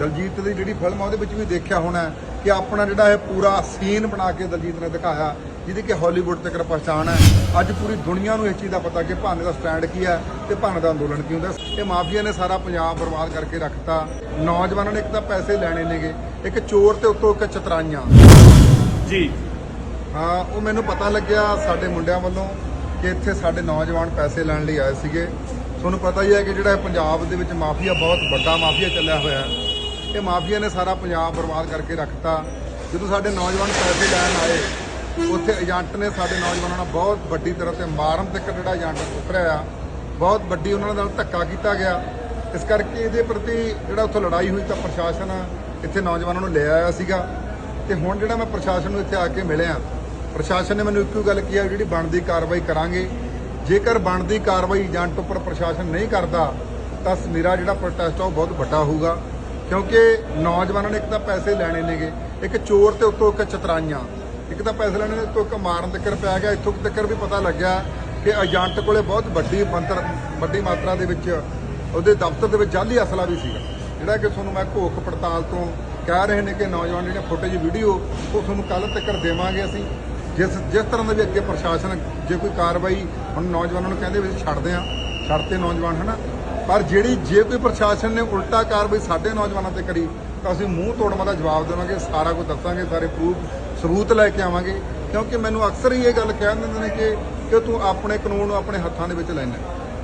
ਦਲਜੀਤ ਦੀ ਜਿਹੜੀ ਫਿਲਮ ਆ ਉਹਦੇ ਵਿੱਚ ਵੀ ਦੇਖਿਆ ਹੋਣਾ ਕਿ ਆਪਣਾ ਜਿਹੜਾ ਇਹ ਪੂਰਾ ਸੀਨ ਬਣਾ ਕੇ ਦਲਜੀਤ ਨੇ ਦਿਖਾਇਆ ਜਿਹਦੀ ਕਿ ਹਾਲੀਵੁੱਡ ਤੱਕ ਪਛਾਣ ਹੈ। ਅੱਜ ਪੂਰੀ ਦੁਨੀਆ ਨੂੰ ਇਸ ਚੀਜ਼ ਦਾ ਪਤਾ ਕਿ ਭਾਨੇ ਦਾ ਸਟੈਂਡ ਕੀ ਹੈ ਤੇ ਭਾਨੇ ਦਾ ਅੰਦੋਲਨ ਕੀ ਹੁੰਦਾ ਇਹ ਮਾਫੀਆ ਨੇ ਸਾਰਾ ਪੰਜਾਬ ਬਰਬਾਦ ਕਰਕੇ ਰੱਖਤਾ। ਨੌਜਵਾਨਾਂ ਨੇ ਇੱਕ ਤਾਂ ਪੈਸੇ ਲੈਣੇ ਨੇਗੇ ਇੱਕ ਚੋਰ ਤੇ ਉੱਤੋਂ ਇੱਕ ਚਤਰਾਈਆਂ। ਜੀ। ਹਾਂ ਉਹ ਮੈਨੂੰ ਪਤਾ ਲੱਗਿਆ ਸਾਡੇ ਮੁੰਡਿਆਂ ਵੱਲੋਂ ਕਿ ਇੱਥੇ ਸਾਡੇ ਨੌਜਵਾਨ ਪੈਸੇ ਲੈਣ ਲਈ ਆਏ ਸੀਗੇ। ਤੁਹਾਨੂੰ ਪਤਾ ਹੀ ਹੈ ਕਿ ਜਿਹੜਾ ਪੰਜਾਬ ਦੇ ਵਿੱਚ ਮਾਫੀਆ ਬਹੁਤ ਵੱਡਾ ਮਾਫੀਆ ਚੱਲਿਆ ਹੋਇਆ ਹੈ। ਇਹ ਮਾਫੀਆ ਨੇ ਸਾਰਾ ਪੰਜਾਬ ਬਰਬਾਦ ਕਰਕੇ ਰੱਖਤਾ। ਜਦੋਂ ਸਾਡੇ ਨੌਜਵਾਨ ਪੈਸੇ ਲੈਣ ਆਏ, ਉੱਥੇ ਏਜੰਟ ਨੇ ਸਾਡੇ ਨੌਜਵਾਨਾਂ ਨਾਲ ਬਹੁਤ ਵੱਡੀ ਤਰ੍ਹਾਂ ਤੇ ਮਾਰਨ ਤੱਕ ਜਿਹੜਾ ਏਜੰਟ ਉਤਰਿਆ ਆ ਬਹੁਤ ਵੱਡੀ ਉਹਨਾਂ ਨਾਲ ਧੱਕਾ ਕੀਤਾ ਗਿਆ। ਇਸ ਕਰਕੇ ਇਹਦੇ ਪ੍ਰਤੀ ਜਿਹੜਾ ਉੱਥੇ ਲੜਾਈ ਹੋਈ ਤਾਂ ਪ੍ਰਸ਼ਾਸਨ ਇੱਥੇ ਨੌਜਵਾਨਾਂ ਨੂੰ ਲੈ ਆਇਆ ਸੀਗਾ। ਤੇ ਹੁਣ ਜਿਹੜਾ ਮੈਂ ਪ੍ਰਸ਼ਾਸਨ ਨੂੰ ਇੱਥੇ ਆ ਕੇ ਮਿਲਿਆ, ਪ੍ਰਸ਼ਾਸਨ ਨੇ ਮੈਨੂੰ ਇੱਕੋ ਗੱਲ ਕੀਤੀ ਜਿਹੜੀ ਬਣਦੀ ਕਾਰਵਾਈ ਕਰਾਂਗੇ। ਜੇਕਰ ਬਣਦੀ ਕਾਰਵਾਈ ਏਜੰਟ ਉੱਪਰ ਪ੍ਰਸ਼ਾਸਨ ਨਹੀਂ ਕਰਦਾ, ਤਾਂ ਮੇਰਾ ਜਿਹੜਾ ਪ੍ਰੋਟੈਸਟ ਆ ਉਹ ਬਹੁਤ ਵੱਡਾ ਹੋਊਗਾ। ਕਿਉਂਕਿ ਨੌਜਵਾਨਾਂ ਨੇ ਇੱਕ ਤਾਂ ਪੈਸੇ ਲੈਣੇ ਨੇਗੇ, ਇੱਕ ਚੋਰ ਤੇ ਉੱਤੋਂ ਇੱਕ ਚਤਰਾਈਆਂ। ਇੱਕ ਤਾਂ ਪੈਸੇ ਲੈਣੇ ਨੇ ਉੱਤੋਂ ਇੱਕ ਮਾਰਨ ਤੱਕ ਪਿਆ ਗਿਆ, ਇੱਥੋਂ ਤੱਕ ਵੀ ਪਤਾ ਲੱਗਿਆ ਕਿ ਏਜੰਟ ਕੋਲੇ ਬਹੁਤ ਵੱਡੀ ਮੰਤਰ, ਵੱਡੀ ਮਾਤਰਾ ਦੇ ਵਿੱਚ ਉਹਦੇ ਦਫ਼ਤਰ ਦੇ ਵਿੱਚ ਜਾਲੀ ਅਸਲਾ ਵੀ ਸੀਗਾ। ਜਿਹੜਾ ਕਿ ਤੁਹਾਨੂੰ ਮੈਂ ਘੋਖ ਪੜਤਾਲ ਤੋਂ ਕਹਿ ਰਹੇ ਨੇ ਕਿ ਨੌਜਵਾਨ ਜਿਹੜੀਆਂ ਫੁਟੇਜ ਵੀਡੀਓ, ਉਹ ਤੁਹਾਨੂੰ ਕੱਲ ਤੱਕ ਦੇਵਾਂਗੇ ਅਸੀਂ। ਜਿਸ ਜਿਸ ਤਰ੍ਹਾਂ ਦਾ ਵੀ ਅੱਗੇ ਪ੍ਰਸ਼ਾਸਨ ਜੇ ਕੋਈ ਕਾਰਵਾਈ ਹੁਣ ਨੌਜਵਾਨਾਂ ਨੂੰ ਕਹਿੰਦੇ ਵੀ ਅਸੀਂ ਛੱਡਦੇ ਆ ਛੱਡਤੇ ਨੌਜਵਾਨ, ਹਨਾ? ਪਰ ਜਿਹੜੀ ਜੇ ਕੋਈ ਪ੍ਰਸ਼ਾਸਨ ਨੇ ਉਲਟਾ ਕਾਰਵਾਈ ਸਾਡੇ ਨੌਜਵਾਨਾਂ ਤੇ ਕਰੀ, ਤਾਂ ਅਸੀਂ ਮੂੰਹ ਤੋੜਨ ਦਾ ਜਵਾਬ ਦੇਵਾਂਗੇ, ਸਾਰਾ ਕੁਝ ਦੱਸਾਂਗੇ, ਸਾਰੇ ਪ੍ਰੂਫ ਸਬੂਤ ਲੈ ਕੇ ਆਵਾਂਗੇ। ਕਿਉਂਕਿ ਮੈਨੂੰ ਅਕਸਰ ਹੀ ਇਹ ਗੱਲ ਕਹਿ ਦਿੰਦੇ ਨੇ ਕਿ ਕਿ ਤੂੰ ਆਪਣੇ ਕਾਨੂੰਨ ਨੂੰ ਆਪਣੇ ਹੱਥਾਂ ਦੇ ਵਿੱਚ ਲੈਣਾ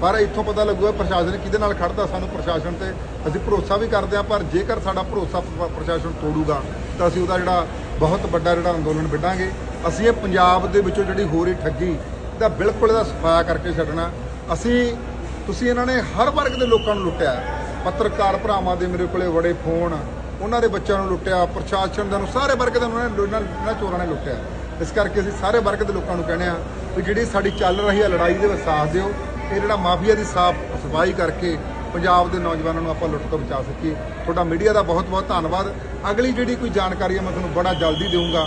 ਪਰ ਇੱਥੋਂ ਪਤਾ ਲੱਗੂਗਾ ਪ੍ਰਸ਼ਾਸਨ ਕਿਹਦੇ ਨਾਲ ਖੜਦਾ ਸਾਨੂੰ ਪ੍ਰਸ਼ਾਸਨ ਤੇ ਅਸੀਂ ਭਰੋਸਾ ਵੀ ਕਰਦੇ ਹਾਂ, ਪਰ ਜੇਕਰ ਸਾਡਾ ਭਰੋਸਾ ਪ੍ਰਸ਼ਾਸਨ ਤੋੜੂਗਾ, ਤਾਂ ਅਸੀਂ ਉਹਦਾ ਜਿਹੜਾ ਬਹੁਤ ਵੱਡਾ ਜਿਹੜਾ ਅੰਦੋਲਨ ਵਿੱਢਾਂਗੇ। ਅਸੀਂ ਇਹ ਪੰਜਾਬ ਦੇ ਵਿੱਚੋਂ ਜਿਹੜੀ ਹੋ ਰਹੀ ਠੱਗੀ, ਦਾ ਬਿਲਕੁਲ ਇਹਦਾ ਸਫਾਇਆ ਕਰਕੇ ਛੱਡਣਾ। ਅਸੀਂ ਤੁਸੀਂ ਇਹਨਾਂ ਨੇ ਹਰ ਵਰਗ ਦੇ ਲੋਕਾਂ ਨੂੰ ਲੁੱਟਿਆ। ਪੱਤਰਕਾਰ ਭਰਾਵਾਂ ਦੇ ਮੇਰੇ ਕੋਲੇ ਬੜੇ ਫੋਨ, ਉਹਨਾਂ ਦੇ ਬੱਚਿਆਂ ਨੂੰ ਲੁੱਟਿਆ, ਪ੍ਰਸ਼ਾਸਨ ਦੇ ਨੂੰ ਸਾਰੇ ਵਰਗ ਦੇ ਨੂੰ ਉਹਨਾਂ ਨੇ ਇਹਨਾਂ ਇਹਨਾਂ ਚੋਰਾਂ ਨੇ ਲੁੱਟਿਆ। ਇਸ ਕਰਕੇ ਅਸੀਂ ਸਾਰੇ ਵਰਗ ਦੇ ਲੋਕਾਂ ਨੂੰ ਕਹਿੰਦੇ ਆ ਵੀ ਜਿਹੜੀ ਸਾਡੀ ਚੱਲ ਰਹੀ ਹੈ ਲੜਾਈ ਦੇ ਵਿੱਚ ਸਾਥ ਦਿਓ। ਇਹ ਜਿਹੜਾ ਮਾਫੀਆ ਦੀ ਸਾਫ਼ ਸਫ਼ਾਈ ਕਰਕੇ ਪੰਜਾਬ ਦੇ ਨੌਜਵਾਨਾਂ ਨੂੰ ਆਪਾਂ ਲੁੱਟ ਤੋਂ ਬਚਾ ਸਕੀਏ। ਤੁਹਾਡਾ ਮੀਡੀਆ ਦਾ ਬਹੁਤ ਬਹੁਤ ਧੰਨਵਾਦ। ਅਗਲੀ ਜਿਹੜੀ ਕੋਈ ਜਾਣਕਾਰੀ ਹੈ, ਮੈਂ ਤੁਹਾਨੂੰ ਬੜਾ ਜਲਦੀ ਦੇਵਾਂਗਾ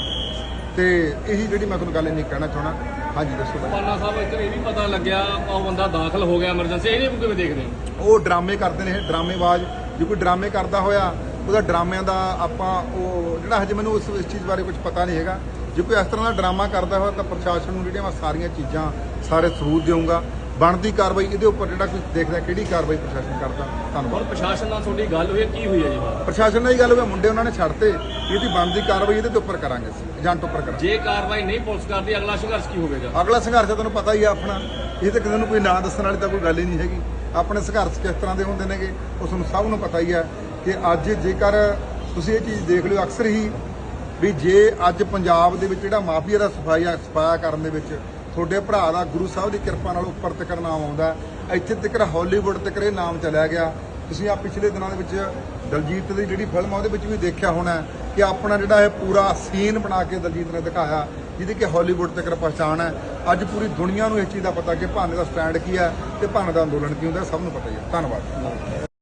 ਤੇ ਇਹੀ ਜਿਹੜੀ ਮੈਂ ਤੁਹਾਨੂੰ ਗੱਲ ਇੰਨੀ ਕਹਿਣਾ ਚਾਹਣਾ ਹਾਂਜੀ ਦੱਸੋ ਬਾਈ ਪਾਨਾ ਸਾਹਿਬ ਇੱਧਰ ਇਹ ਵੀ ਪਤਾ ਲੱਗਿਆ ਉਹ ਬੰਦਾ ਦਾਖਲ ਹੋ ਗਿਆ ਐਮਰਜੈਂਸੀ ਇਹਨੇ ਕਿਵੇਂ ਦੇਖਦੇ ਹੋ? ਉਹ ਡਰਾਮੇ ਕਰਦੇ ਨੇ ਇਹ ਡਰਾਮੇਬਾਜ਼। ਜੇ ਕੋਈ ਡਰਾਮੇ ਕਰਦਾ ਹੋਇਆ ਉਹਦਾ ਡਰਾਮਿਆਂ ਦਾ ਆਪਾਂ ਉਹ ਜਿਹੜਾ ਹਜੇ ਮੈਨੂੰ ਉਸ ਇਸ ਚੀਜ਼ ਬਾਰੇ ਕੁਝ ਪਤਾ ਨਹੀਂ ਹੈਗਾ। ਜੇ ਕੋਈ ਇਸ ਤਰ੍ਹਾਂ ਦਾ ਡਰਾਮਾ ਕਰਦਾ ਹੋਇਆ ਤਾਂ ਪ੍ਰਸ਼ਾਸਨ ਨੂੰ ਜਿਹੜੀਆਂ ਮੈਂ ਸਾਰੀਆਂ ਚੀਜ਼ਾਂ ਸਾਰੇ ਸਬੂਤ ਦੇਵਾਂਗਾ ਬਣਦੀ ਕਾਰਵਾਈ ਇਹਦੇ ਉੱਪਰ ਜਿਹੜਾ ਕੁਝ ਦੇਖਦਾ ਕਿਹੜੀ ਕਾਰਵਾਈ ਪ੍ਰਸ਼ਾਸਨ ਕਰਦਾ ਧੰਨਵਾਦ। ਹੁਣ ਪ੍ਰਸ਼ਾਸਨ ਨਾਲ ਤੁਹਾਡੀ ਗੱਲ ਹੋਈ ਹੈ, ਕੀ ਹੋਈ ਹੈ ਜੀ ਪ੍ਰਸ਼ਾਸਨ ਨਾਲ ਇਹ ਗੱਲ ਹੋਈ ਮੁੰਡੇ ਉਹਨਾਂ ਨੇ ਛੱਡਤੇ। ਇਹਦੀ ਬਣਦੀ ਕਾਰਵਾਈ ਇਹਦੇ ਤੇ ਉੱਪਰ ਕਰਾਂਗੇ ਅਸੀਂ ਏਜੰਟ ਉੱਪਰ ਕਰਾਂਗੇ। ਜੇ ਕਾਰਵਾਈ ਨਹੀਂ ਪੁਲਿਸ ਕਰਦੀ ਅਗਲਾ ਸੰਘਰਸ਼ ਕੀ ਹੋਵੇਗਾ? ਅਗਲਾ ਸੰਘਰਸ਼ ਤਾਂ ਤੁਹਾਨੂੰ ਪਤਾ ਹੀ ਆ ਆਪਣਾ। ਇਹ ਤਾਂ ਕਿਸੇ ਨੂੰ ਕੋਈ ਨਾਂ ਦੱਸਣ ਵਾਲੀ ਤਾਂ ਕੋਈ ਗੱਲ ਹੀ ਨਹੀਂ ਹੈਗੀ। ਆਪਣੇ ਸੰਘਰਸ਼ ਕਿਸ ਤਰ੍ਹਾਂ ਦੇ ਹੁੰਦੇ ਨੇਗੇ ਉਹ ਤੁਹਾਨੂੰ ਸਭ ਨੂੰ ਪਤਾ ਹੀ ਹੈ ਕਿ ਅੱਜ ਜੇਕਰ ਤੁਸੀਂ ਇਹ ਚੀਜ਼ ਦੇਖ ਲਿਓ ਅਕਸਰ ਹੀ ਵੀ ਜੇ ਅੱਜ ਪੰਜਾਬ ਦੇ ਵਿੱਚ ਜਿਹੜਾ ਮਾਫੀਆ ਦਾ ਸਫਾਇਆ ਸਫਾਇਆ ਕਰਨ ਦੇ ਵਿੱਚ ਤੁਹਾਡੇ ਭਰਾ ਦਾ ਗੁਰੂ ਸਾਹਿਬ ਦੀ ਕਿਰਪਾ ਨਾਲ ਉੱਪਰ ਤੱਕ ਨਾਮ ਆਉਂਦਾ ਇੱਥੇ ਤੱਕ ਹਾਲੀਵੁੱਡ ਤੱਕ ਇਹ ਨਾਮ ਚਲਿਆ ਗਿਆ। ਤੁਸੀਂ ਆ ਪਿਛਲੇ ਦਿਨਾਂ ਦੇ ਵਿੱਚ ਦਲਜੀਤ ਦੀ ਜਿਹੜੀ ਫਿਲਮ ਆ, ਉਹਦੇ ਵਿੱਚ ਵੀ ਦੇਖਿਆ ਹੋਣਾ ਕਿ ਆਪਣਾ ਜਿਹੜਾ ਇਹ ਪੂਰਾ ਸੀਨ ਬਣਾ ਕੇ ਦਲਜੀਤ ਨੇ ਦਿਖਾਇਆ, ਜਿਹਦੀ ਕਿ ਹਾਲੀਵੁੱਡ ਤੱਕ ਪਛਾਣ ਹੈ। ਅੱਜ ਪੂਰੀ ਦੁਨੀਆ ਨੂੰ ਇਸ ਚੀਜ਼ ਦਾ ਪਤਾ ਕਿ ਭਾਨੇ ਦਾ ਸਟੈਂਡ ਕੀ ਹੈ ਤੇ ਭਾਨੇ ਦਾ ਅੰਦੋਲਨ ਕੀ ਹੁੰਦਾ, ਸਭ ਨੂੰ ਪਤਾ ਹੀ ਹੈ। ਧੰਨਵਾਦ।